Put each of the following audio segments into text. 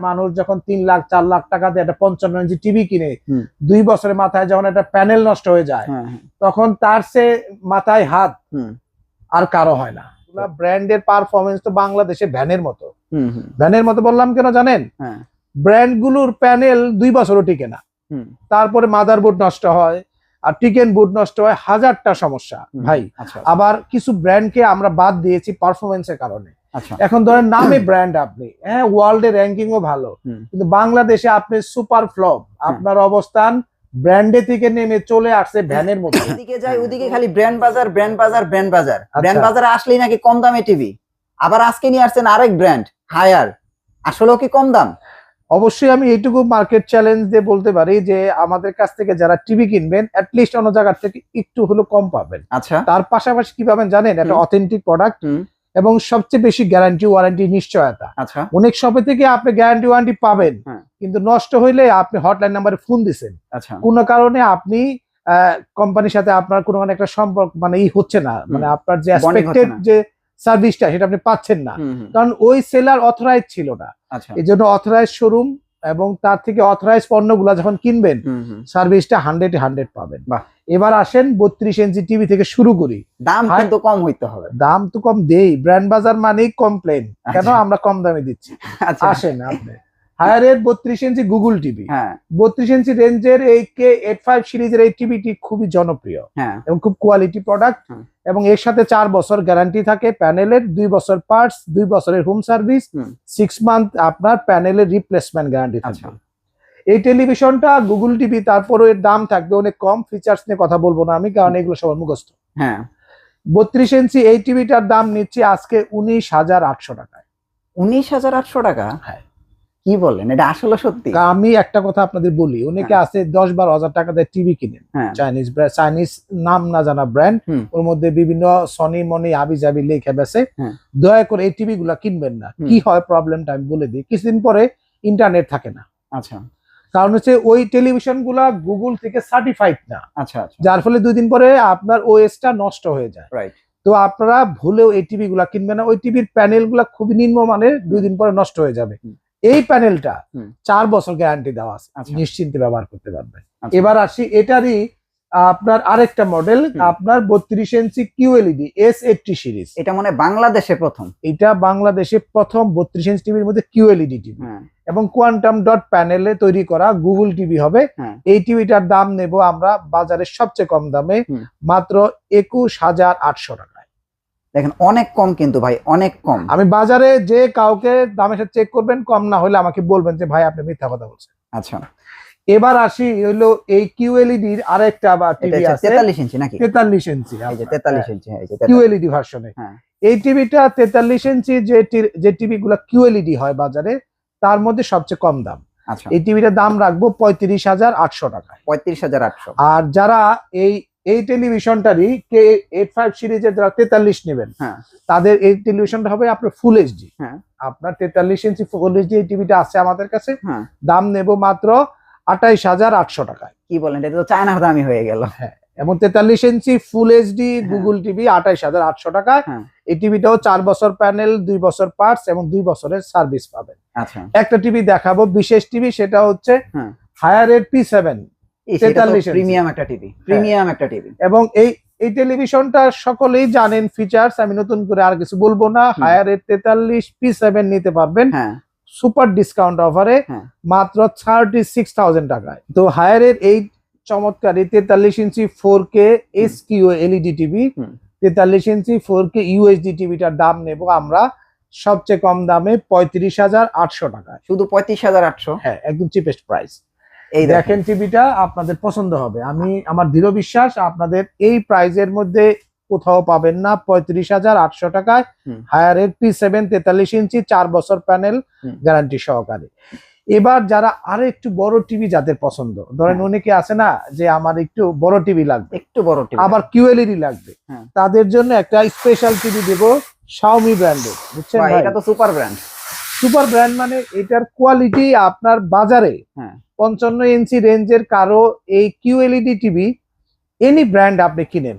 মানুষ যখন তিন লাখ চার লাখ টাকা দিয়ে একটা পঞ্চান্ন ইঞ্চি টিভি কিনে দুই বছরের মাথায় যখন একটা প্যানেল নষ্ট হয়ে যায় হ্যাঁ হ্যাঁ। তখন তার সে মাথায় হাত আর কারও হয় না। ব্র্যান্ডের পারফরমেন্স তো বাংলাদেশে ভ্যানের মতো। ভ্যানের মতো বললাম কেন জানেন? হ্যাঁ। ব্র্যান্ডগুলোর প্যানেল দুই বছরও টিকে না। তারপরে মাদার বোর্ড নষ্ট হয় আর টিকেন বোর্ড নষ্ট হয় হাজারটা সমস্যা ভাই। আচ্ছা। আবার কিছু ব্র্যান্ডকে আমরা বাদ দিয়েছি পারফরমেন্সের কারণে। এখন ধরেন নামে ব্র্যান্ড আপনি হ্যাঁ ওয়ার্ল্ড এর র্যাঙ্কিং ও ভালো কিন্তু বাংলাদেশে আপনি সুপার ফ্লপ আপনার অবস্থান ব্র্যান্ডে থেকে নেমে চলে আসছে ভ্যানের মধ্যে। এদিকে যাই ওদিকে খালি ব্র্যান্ড বাজার ব্র্যান্ড বাজার ব্র্যান্ড বাজার। আচ্ছা। ব্র্যান্ড বাজারে আসলেই নাকি কম দামে টিভি আবার আজকে নিয়ে আসছেন আরেক ব্র্যান্ড হায়ার আসলেও কি কম দাম? অবশ্যই আমি এইটুকু মার্কেট চ্যালেঞ্জ দিয়ে বলতে পারি যে আমাদের কাছ থেকে যারা টিভি কিনবেন লিস্ট অন্য জায়গার থেকে একটু হলো কম পাবেন। আচ্ছা। তার পাশাপাশি কি পাবেন জানেন? একটা। অথেন্টিক প্রোডাক্ট এবং সবচেয়ে বেশি গ্যারান্টি ওয়ারেন্টি নিশ্চয়তা। আচ্ছা। অনেক শপে থেকে আপনি গ্যারান্টি ওয়ারেন্টি পাবেন হ্যাঁ। কিন্তু নষ্ট হইলে আপনি হটলাইন নাম্বারে ফোন আচ্ছা। কোনো কারণে আপনি কোম্পানির সাথে আপনার কোনো মানে একটা সম্পর্ক মানে ই হচ্ছে না মানে আপনার যে এক্সপেক্টেড যে সার্ভিসটা সেটা আপনি পাচ্ছেন না। কারণ ওই সেলার অথরাইজ ছিল না। আচ্ছা। এই জন্য অথরাইজ শোরুম এবং তার থেকে অথরাইজ পণ্যগুলো যখন কিনবেন সার্ভিসটা হান্ড্রেড হান্ড্রেড পাবেন। বাহ। এবার আসেন বত্রিশ ইঞ্চি টিভি থেকে শুরু করি। দাম কিন্তু কম হইতে হবে। দাম তো কম দেই ব্র্যান্ড বাজার মানেই কমপ্লেন কেন? আচ্ছা। আমরা কম দামে দিচ্ছি। আচ্ছা। আসেন আপনি। হায়ারের বত্রিশ ইঞ্চি গুগল টিভি হ্যাঁ। বত্রিশ ইঞ্চি রেঞ্জের এই কে এইট ফাইভ সিরিজের এই টিভিটি খুবই জনপ্রিয়। হ্যাঁ। এবং খুব কোয়ালিটি প্রোডাক্ট এবং এর সাথে চার বছর গ্যারান্টি থাকে প্যানেলের দুই বছর পার্টস দুই বছরের হোম। সার্ভিস সিক্স মান্থ আপনার প্যানেলের রিপ্লেসমেন্ট গ্যারান্টি থাকবে। এই টেলিভিশনটা গুগল টিভি তারপরে এর দাম থাকবে অনেক কম ফিচার্স নিয়ে কথা বলব না আমি কারণ এগুলো সবার মুখস্থ। হ্যাঁ। বত্রিশ ইঞ্চি এই টিভিটার দাম নিচ্ছে আজকে উনিশ হাজার আটশো টাকায়। উনিশ হাজার আটশো টাকা? হ্যাঁ। কি বলেন এটা আসলে সত্যি? আমি একটা কথা আপনাদের বলি অনেকে আছে দশ বারো হাজার টাকা দিয়ে টিভি কিনেন হ্যাঁ। চাইনিজ ব্র্যান্ড চাইনিজ নাম না জানা ব্র্যান্ড ওর মধ্যে বিভিন্ন সনি মনি আবি জাবি লেখে বেছে হ্যাঁ। দয়া করে এই টিভি গুলা কিনবেন না। কি হয় প্রবলেমটা আমি বলে দিই কিছুদিন পরে ইন্টারনেট থাকে না। আচ্ছা। কারণ হচ্ছে ওই টেলিভিশনগুলা গুগল থেকে সার্টিফাইড না। আচ্ছা আচ্ছা। যার ফলে দুই দিন পরে আপনার ওএসটা নষ্ট হয়ে যায়। রাইট তো আপনারা ভুলেও এই টিভি গুলা কিনবেন না। ওই টিভির প্যানেলগুলা খুবই নিম্নমানের দুই দিন পরে নষ্ট হয়ে যাবে। এই প্যানেলটা চার বছর গ্যারান্টি দেওয়া আছে। আচ্ছা। নিশ্চিন্তে ব্যবহার করতে পারবেন। আচ্ছা। এবার আসি এটারই আপনার আরেকটা মডেল আপনার বত্রিশ inch QLED S eighty series এটা মানে বাংলাদেশে প্রথম। এটা বাংলাদেশে প্রথম বত্রিশ ইঞ্চ টিভির মধ্যে কিউএলইডি টিভি হ্যাঁ। এবং কোয়ান্টাম ডট প্যানেলে তৈরি করা গুগল টিভি হবে। হ্যাঁ। এই টিভিটার দাম নেব আমরা বাজারের সবচেয়ে কম দামে মাত্র একুশ হাজার আটশো টাকায়। দেখেন অনেক কম কিন্তু ভাই অনেক কম। আমি বাজারে যে কাউকে দামের সাথে চেক করবেন কম না হলে আমাকে বলবেন যে ভাই আপনি মিথ্যা কথা বলছেন। আচ্ছা। এবার আসি হলো এই কিউএলইডি কিউএলইডির আরেকটা আবার টিভি আছে। তেতাল্লিশ ইঞ্চি নাকি? তেতাল্লিশ ইঞ্চি এই যে তেতাল্লিশ ইঞ্চি হ্যাঁ, এই যে কিউএলইডি ভার্সনে হ্যাঁ। এই টিভিটা তেতাল্লিশ ইঞ্চি যে যে টিভি গুলো কিউএলইডি হয় বাজারে তার মধ্যে সবচেয়ে কম দাম। আচ্ছা। এই টিভিটার দাম রাখব পঁয়ত্রিশ হাজার আটশো টাকায়। পঁয়ত্রিশ হাজার আটশো। আর যারা এই এই টেলিভিশনটারই কে এইট ফাইভ সিরিজের যারা তেতাল্লিশ নেবেন হ্যাঁ। তাদের এই টেলিভিশনটা হবে আপনার ফুল এইচডি হ্যাঁ। আপনার তেতাল্লিশ ইঞ্চি ফুল এইচডি এই টিভিটা আছে আমাদের কাছে। হ্যাঁ। দাম নেব মাত্র আঠাইশ হাজার আটশো টাকায় কি বলেন এটা তো চায়নার দামি হয়ে গেল। এবং তেতাল্লিশ inch full HD Google TV আঠাইশ হাজার আটশো টাকায় হ্যাঁ। এই টিভিটাও চার বছর প্যানেল দুই বছর পার্টস এবং দুই বছরের সার্ভিস পাবেন। আচ্ছা। একটা টিভি দেখাবো বিশেষ টিভি সেটা হচ্ছে হ্যাঁ। হায়ারের পি সেভেন এই সেটা 43 ইঞ্চি। প্রিমিয়াম একটা টিভি প্রিমিয়াম একটা টিভি এবং এই এই টেলিভিশনটা সকলেই জানেন ফিচার্স আমি নতুন করে আর কিছু বলব না। হুম। হায়ারের তেতাল্লিশ পি সেভেন নিতে পারবেন। হ্যাঁ। সুপার ডিসকাউন্ট অফারে হ্যাঁ। মাত্র থার্টি সিক্স থাউজেন্ড টাকায়। তো হায়ারের এই চমৎকার তেতাল্লিশ inch four K S Q LED TV. তেতাল্লিশ ইঞ্চি ফোর কে ইউএসডি টিভিটার দাম নেব আমরা সবচেয়ে কম দামে পঁয়ত্রিশ হাজার আটশো টাকায়। শুধু পঁয়ত্রিশ হাজার আটশো? হ্যাঁ একদম চিপেস্ট প্রাইস এই দেখেন। টিভিটা আপনাদের পছন্দ হবে। আমি আমার দৃঢ় বিশ্বাস আপনাদের এই প্রাইজের মধ্যে কোথাও পাবেন না পঁয়ত্রিশ হাজার আটশো টাকায়। হায়ারের পি সেভেন তেতাল্লিশ ইঞ্চি চার বছর প্যানেল গ্যারান্টি সহকারে এবার যারা আরও একটু বড় টিভি যাদের পছন্দ ধরেন। অনেকে আছে না যে আমার একটু বড় টিভি লাগবে একটু বড় টিভি আবার কিউএলইডি লাগবে হ্যাঁ। তাদের জন্য একটা স্পেশাল টিভি দেবো শাওমি ব্র্যান্ডের বুঝছেন? এটা তো সুপার ব্র্যান্ড সুপার ব্র্যান্ড মানে এটার কোয়ালিটি আপনার বাজারে হ্যাঁ। পঞ্চান্ন ইঞ্চি রেঞ্জের কারও এই কিউএলইডি টিভি এনি ব্র্যান্ড আপনি কিনেন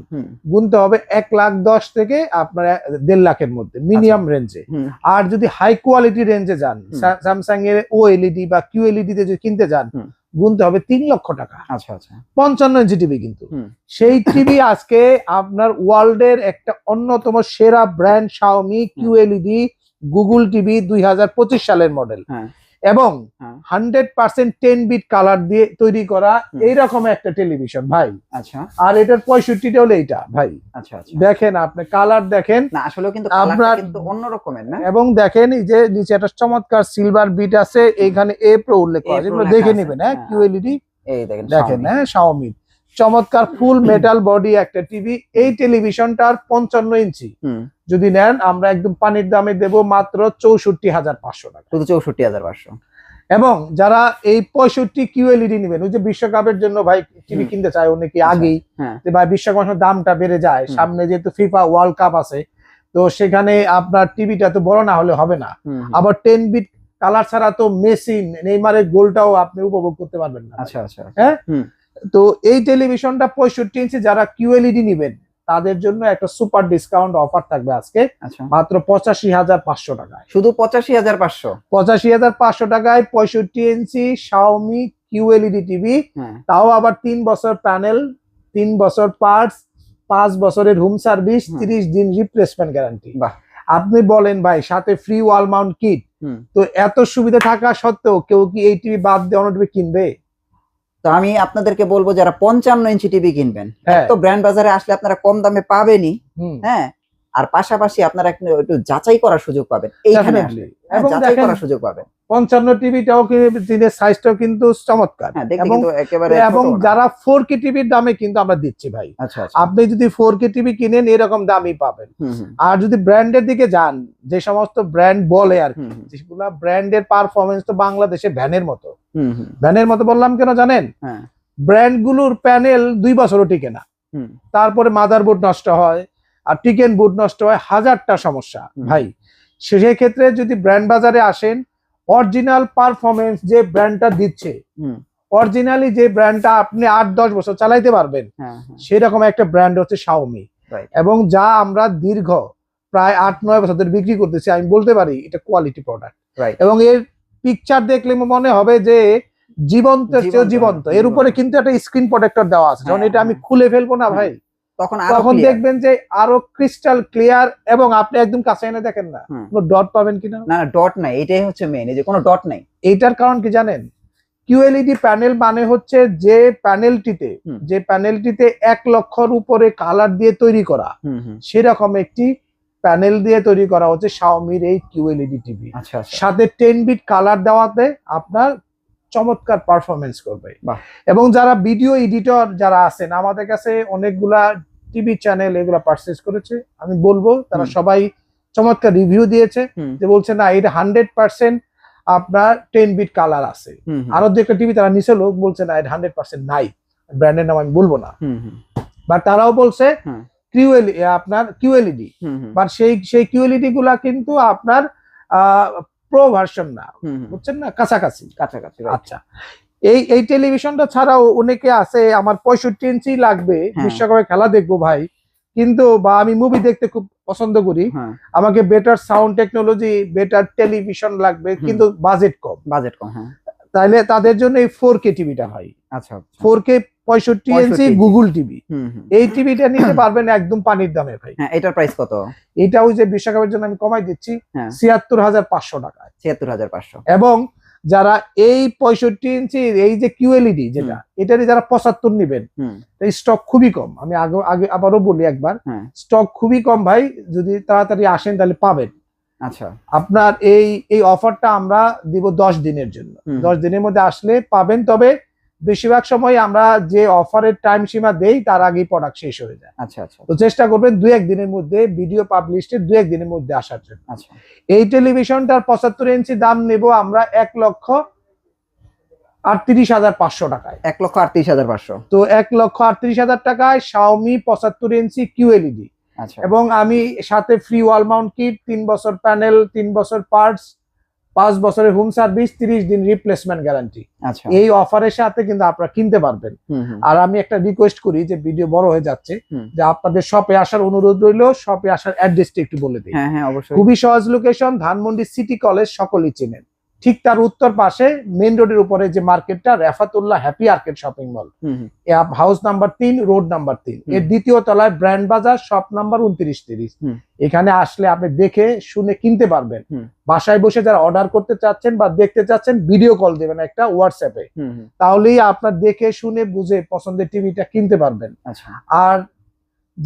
গুনতে হবে এক লাখ দশ থেকে আপনার দেড় লাখের মধ্যে মিনিমাম রেঞ্জে আর যদি হাই কোয়ালিটি রেঞ্জে যান। স্যামসাং এর ও এলইডি বা কিউ এলইডি তে যদি কিনতে যান গুনতে হবে তিন লক্ষ টাকা। আচ্ছা আচ্ছা। পঞ্চান্ন ইঞ্চি টিভি কিন্তু। সেই টিভি আজকে আপনার ওয়ার্ল্ডের একটা অন্যতম সেরা brand Xiaomi Q LED Google TV দুই হাজার পঁচিশ সালের মডেল। এবং। Hundred percent ten bit colour দিয়ে তৈরি করা এইরকম একটা টেলিভিশন ভাই। আচ্ছা। আর এটার পঁয়ষট্টিটা হলো এইটা ভাই। আচ্ছা আচ্ছা। দেখেন আপনি কালার দেখেন। না আসলেও কিন্তু আপনার- অন্যরকমের অন্য রকমের না? এবং দেখেন এই যে নিচে একটা চমৎকার সিলভার বিট আছে এইখানে এ প্রো উল্লেখ করা দেখে নেবেন হ্যাঁ হ্যাঁ। কিউএলইডি এই দেখেন দেখেন হ্যাঁ শাওমি চমৎকার ফুল মেটাল বডি একটা টিভি এই টেলিভিশনটার পঞ্চান্ন ইঞ্চি। যদি নেন আমরা একদম পানির দামে দেব মাত্র চৌষট্টি হাজার পাঁচশো টাকা। শুধু চৌষট্টি হাজার পাঁচশো। এবং যারা এই পঁয়ষট্টি কিউএলইডি নেবেন ওই যে বিশ্বকাপের জন্য ভাই টিভি কিনতে চায় অনেকে আচ্ছা, আগেই হ্যাঁ। যে ভাই বিশ্বকাপের দামটা বেড়ে যায় সামনে যেহেতু ফিফা ওয়ার্ল্ড কাপ আছে তো সেখানে আপনার টিভিটা তো বড় না হলে হবে না। আবার টেন বিট কালার ছাড়া তো মেসি নেইমারের গোলটাও আপনি উপভোগ করতে পারবেন না। আচ্ছা আচ্ছা তো এই টেলিভিশনটা পঁয়ষট্টি ইঞ্চি যারা কিউএলইডি নিবেন তাদের জন্য একটা সুপার ডিসকাউন্ট অফার থাকবে আজকে। আচ্ছা। মাত্র পঁচাশি হাজার পাঁচশো টাকায়। শুধু পঁচাশি হাজার পাঁচশো? পঁচাশি হাজার পাঁচশো টাকায় পঁয়ষট্টি ইঞ্চি শাওমি কিউএলইডি টিভি তাও আবার তিন বছর প্যানেল তিন বছর পার্টস পাঁচ বছরের হোম। সার্ভিস তিরিশ দিন রিপ্লেসমেন্ট গ্যারান্টি। আপনি বলেন ভাই সাথে ফ্রি ওয়াল মাউন্ট কিট। তো এত সুবিধা থাকা সত্ত্বেও কেউ কি এই টিভি বাদ দিয়ে অন্য টিভি কিনবে? তো আমি আপনাদেরকে বলব যারা পঞ্চান্ন ইঞ্চি টিভি কিনবেন তো ব্র্যান্ড বাজারে আসলে আপনারা কম দামে পাবেনই হ্যাঁ? আর পাশাপাশি আপনারা একটু যাচাই করার সুযোগ পাবেন এইখানে. হ্যাঁ, এবং যাচাই করার সুযোগ পাবেন। পঞ্চান্ন টিভিটাও দিনের সাইজটাও কিন্তু চমৎকার। হ্যাঁ এবং কিন্তু একেবারে এবং যারা ফোর কে টিভির দামে কিন্তু আমরা দিচ্ছি ভাই। আচ্ছা আচ্ছা। আপনি যদি ফোর কে টিভি কিনেন এরকম দামই পাবেন। আর যদি ব্র্যান্ডের দিকে যান যে সমস্ত ব্র্যান্ড বলে আর কি যেগুলা ব্র্যান্ডের পারফরমেন্স তো বাংলাদেশে ভ্যানের মতো। ভ্যানের মতো বললাম কেন জানেন? হ্যাঁ। ব্র্যান্ডগুলোর প্যানেল দুই বছরও টিকে না। হুম, তারপরে মাদার বোর্ড নষ্ট হয় আর টিকেন বোর্ড নষ্ট হয় হাজারটা সমস্যা। ভাই সেক্ষেত্রে যদি ব্র্যান্ড বাজারে আসেন অরিজিনাল পারফরমেন্স যে ব্র্যান্ডটা দিচ্ছে অরিজিনালি যে ব্র্যান্ডটা আপনি আট দশ বছর চালাইতে পারবেন হ্যাঁ, হ্যাঁ, সেরকম একটা ব্র্যান্ড হচ্ছে শাওমি এবং যা আমরা দীর্ঘ প্রায় আট নয় বছর ধরে বিক্রি করতেছি আমি বলতে পারি এটা কোয়ালিটি প্রোডাক্ট. এবং এর পিকচার দেখলে মনে হবে যে জীবন্ত চেয়েও জীবন্ত, এর উপরে কিন্তু একটা স্ক্রিন প্রোটেক্টর দেওয়া আছে। যখন হ্যাঁ, এটা আমি হ্যাঁ। খুলে ফেলব না ভাই তখন তখন দেখবেন যে আরও ক্রিস্টাল ক্লিয়ার এবং আপনি একদম কাছে এনে দেখেন না। কোনো ডট পাবেন কিনা? না না ডট নাই। এটাই হচ্ছে মেইন এই যে কোনো ডট নাই। এইটার কারণ কি জানেন? কিউএলইডি প্যানেল মানে হচ্ছে যে প্যানেলটিতে যে প্যানেলটিতে এক লক্ষর উপরে কালার দিয়ে তৈরি করা। হুম, হুম, সেরকম একটি প্যানেল দিয়ে তৈরি করা হচ্ছে শাওমির এই কিউএলইডি টিভি আচ্ছা আচ্ছা। সাথে টেন বিট কালার দেওয়াতে আপনার চমৎকার পারফরমেন্স করবে। এবং যারা ভিডিও এডিটর যারা আছেন আমাদের কাছে অনেকগুলা টিভি চ্যানেল এগুলা পারচেস করেছে। আমি বলব তারা সবাই চমৎকার রিভিউ দিয়েছে যে বলছে না এটা হান্ড্রেড পার্সেন্ট আপনার টেন বিট কালার আছে। আরও দু একটা টিভি তারা নিচে লোক বলছে না এটা হান্ড্রেড পার্সেন্ট নাই। ব্র্যান্ডের নাম আমি বলব না। হুম, তারাও বলছে। কিউএল আপনার কিউএলইডি হুম, হুম, সেই সেই কিউএলইডি গুলা কিন্তু আপনার প্রো ভার্সন না। বুঝছেন না? কাছাকাছি। কাছাকাছি আচ্ছা। এই এই টেলিভিশনটা ছাড়াও অনেকে আছে আমার পঁয়ষট্টি ইঞ্চি লাগবে হ্যাঁ। বিশ্বকাপে খেলা দেখব ভাই। কিন্তু বা আমি মুভি দেখতে খুব পছন্দ করি। হ্যাঁ। আমাকে better sound technology better television লাগবে কিন্তু বাজেট কম। বাজেট কম হ্যাঁ তাইলে তাদের জন্য এই ফোর কে টিভিটা হয়। আচ্ছা আচ্ছা। ফোর কে পঁয়ষট্টি ইঞ্চি। Google TV. এই টিভিটা নিতে পারবেন একদম পানির দামে ভাই। হ্যাঁ এটার প্রাইস কত? এটা ওই যে বিশ্বকাপের জন্য আমি কমাই দিচ্ছি হ্যাঁ। ছিয়াত্তর হাজার পাঁচশো টাকা ছিয়াত্তর হাজার পাঁচশো। এবং যারা এই পঁয়ষট্টি ইঞ্চি এই যে কিউএলইডি যেটা এটারই যারা পঁচাত্তর নিবেন স্টক খুবই কম। আমি আগে আগে আবারও বলি একবার হ্যাঁ। স্টক খুবই কম ভাই। যদি তাড়াতাড়ি আসেন তাহলে পাবেন। আচ্ছা। আপনার এই এই অফারটা আমরা দিব দশ দিনের জন্য। দশ দিনের মধ্যে আসলে পাবেন তবে বেশিরভাগ সময় আমরা যে অফারের টাইম সীমা দেই তার আগেই প্রোডাক্ট শেষ হয়ে যায়। আচ্ছা আচ্ছা। তো চেষ্টা করবেন দু এক দিনের মধ্যে ভিডিও পাবলিশের দু এক দিনের মধ্যে আসার জন্য। আচ্ছা। এই টেলিভিশনটার পঁচাত্তর ইঞ্চি দাম নেব আমরা এক লক্ষ আটত্রিশ হাজার পাঁচশো টাকায়। এক লক্ষ আটত্রিশ হাজার পাঁচশো। তো এক লক্ষ আটত্রিশ হাজার টাকায় শাওমি পঁচাত্তর ইঞ্চি কিউএলইডি এবং আমি সাথে ফ্রি ওয়াল মাউন্ট কিট তিন বছর প্যানেল তিন বছর পার্টস পাঁচ বছরের হোম সার্ভিস তিরিশ দিন রিপ্লেসমেন্ট গ্যারান্টি আচ্ছা। এই অফারের সাথে কিন্তু আপনারা কিনতে পারবেন। আর আমি একটা রিকোয়েস্ট করি যে ভিডিও বড় হয়ে যাচ্ছে যে আপনাদের শপে আসার অনুরোধ রইল শপে আসার অ্যাড্রেসটা একটু বলে দিই হ্যাঁ হ্যাঁ অবশ্যই। খুবই সহজ লোকেশন ধানমন্ডি সিটি কলেজ সকলেই চেনেন। ঠিক তার উত্তর পাশে মেইন রোডের উপরে যে মার্কেটটা Refatullah happy arcade shopping mall. House number তিন রোড নাম্বার তিন। এর দ্বিতীয় তলায় ব্র্যান্ড বাজার শপ নাম্বার উনত্রিশ তিরিশ। এখানে আসলে আপনি দেখে শুনে কিনতে পারবেন। বাসায় বসে যারা অর্ডার করতে চাচ্ছেন বা দেখতে চাচ্ছেন ভিডিও কল দেবেন একটা হোয়াটসঅ্যাপে। তাহলেই আপনার দেখে শুনে বুঝে পছন্দের টিভিটা কিনতে পারবেন। আচ্ছা। আর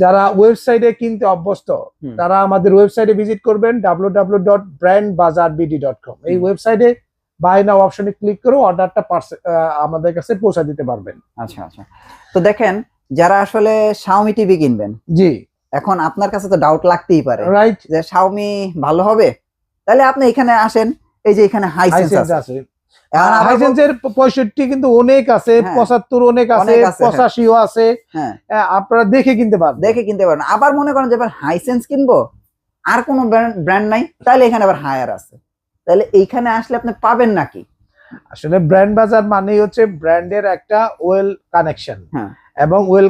যারা ওয়েবসাইটে কিনতে অভ্যস্ত তারা আমাদের ওয়েবসাইটে ভিজিট করবেন W W dot brand Bazaar BD dot com এই ওয়েবসাইটে বাই নাও অপশনে ক্লিক করে অর্ডারটা আমাদের কাছে পৌঁছা দিতে পারবেন। আচ্ছা আচ্ছা। তো দেখেন যারা আসলে শাওমি টিভি কিনবেন জি। এখন আপনার কাছে তো ডাউট লাগতেই পারে রাইট যে শাওমি ভালো হবে? তাহলে আপনি এখানে আসেন এই যে এখানে হাইসেন্স হাইসেন্স আছে। হাইসেন্সের পঁয়ষট্টি কিন্তু অনেক আছে হ্যাঁ। পঁচাত্তর অনেক আছে হ্যাঁ। পঁচাশিও আছে। হ্যাঁ। আপনারা দেখে কিনতে পারবেন। দেখে কিনতে পারেন আবার মনে করেন যে হাইসেন্স কিনবো আর কোনো ব্র্যান্ড নাই তাহলে এখানে আবার হায়ার আছে। তাহলে এইখানে আসলে আপনি পাবেন নাকি? আসলে ব্র্যান্ড বাজার মানেই হচ্ছে ব্র্যান্ডের একটা ওয়েল কানেকশন। এবং ওয়েল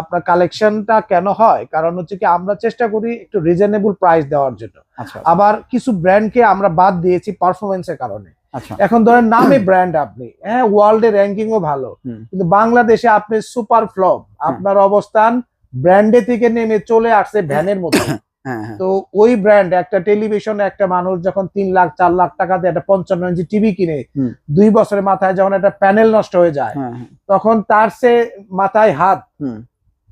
আপনার কালেকশনটা কেন হয়? কারণ হচ্ছে কি আমরা চেষ্টা করি একটু রিজনেবল প্রাইস দেওয়ার জন্য। আচ্ছা। আবার কিছু ব্র্যান্ডকে আমরা বাদ দিয়েছি পারফরমেন্সের কারণে। এখন ধরেন নামে ব্র্যান্ড আপনি হ্যাঁ ওয়ার্ল্ড এর র্যাঙ্কিং ও ভালো কিন্তু বাংলাদেশে আপনি সুপার ফ্লপ আপনার অবস্থান ব্র্যান্ডে থেকে নেমে চলে আসছে ভ্যানের মতো। হ্যাঁ হ্যাঁ তো ওই ব্র্যান্ড একটা টেলিভিশন একটা মানুষ যখন তিন লাখ চার লাখ টাকা দিয়ে একটা পঞ্চান্ন ইঞ্চি টিভি কিনে দুই বছরের মাথায় যখন একটা প্যানেল নষ্ট হয়ে যায় হ্যাঁ হ্যাঁ। তখন তার সে মাথায় হাত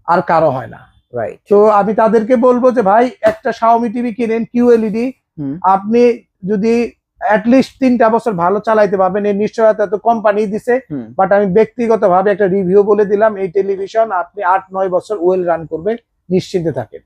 আর কারও হয় না। রাইট তো আমি তাদেরকে বলব যে ভাই একটা শাওমি টিভি কিনেন কিউএলইডি হুম। আপনি যদি অ্যাটলিস্ট তিনটা বছর ভালো চালাইতে পারবেন। এই নিশ্চয়তা তো কোম্পানি দিছে বাট আমি ব্যক্তিগতভাবে একটা রিভিউ বলে দিলাম এই টেলিভিশন আপনি আট নয় বছর ওয়েল রান করবে নিশ্চিন্তে থাকেন।